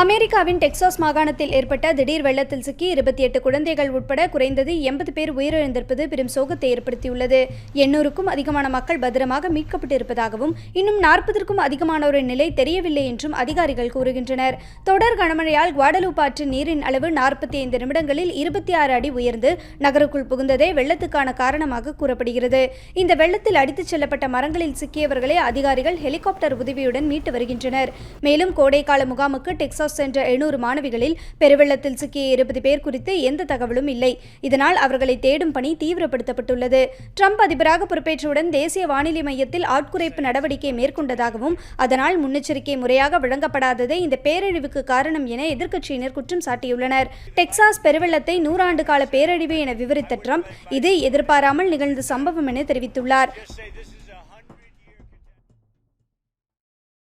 அமெரிக்காவின் டெக்சாஸ் மாகாணத்தில் ஏற்பட்ட திடீர் வெள்ளத்தில் சிக்கி இருபத்தி எட்டு குழந்தைகள் உட்பட குறைந்தது எண்பது பேர் உயிரிழந்திருப்பது பெரும் சோகத்தை ஏற்படுத்தியுள்ளது. எண்ணூறுக்கும் அதிகமான மக்கள் பத்திரமாக மீட்கப்பட்டிருப்பதாகவும் இன்னும் நாற்பதற்கும் அதிகமானோரின் நிலை தெரியவில்லை என்றும் அதிகாரிகள் கூறுகின்றனர். தொடர் கனமழையால் குவாடலூப் ஆற்றின் நீரின் அளவு நாற்பத்தி ஐந்து நிமிடங்களில் இருபத்தி ஆறு அடி உயர்ந்து நகருக்குள் புகுந்ததே வெள்ளத்துக்கான காரணமாக கூறப்படுகிறது. இந்த வெள்ளத்தில் அடித்துச் செல்லப்பட்ட மரங்களில் சிக்கியவர்களை அதிகாரிகள் ஹெலிகாப்டர் உதவியுடன் மீட்டு வருகின்றனர். மேலும் கோடைக்கால முகாமுக்கு டெக்சாஸ் சென்ற எழுநூறு மாணவிகளில் பெருவெள்ளத்தில் சிக்கிய இருபது பேர் குறித்து எந்த தகவலும் இல்லை. இதனால் அவர்களை தேடும் பணி தீவிரப்படுத்தப்பட்டுள்ளது. ட்ரம்ப் அதிபராக பொறுப்பேற்றவுடன் தேசிய வானிலை மையத்தில் ஆட்குறைப்பு நடவடிக்கை மேற்கொண்டதாகவும் அதனால் முன்னெச்சரிக்கை முறையாக வழங்கப்படாததே இந்த பேரழிவுக்கு காரணம் என எதிர்க்கட்சியினர் குற்றம் சாட்டியுள்ளனர். டெக்சாஸ் பெருவெள்ளத்தை நூறாண்டு கால பேரழிவு என விவரித்த ட்ரம்ப் இது எதிர்பாராமல் நிகழ்ந்த சம்பவம் என தெரிவித்துள்ளார். say this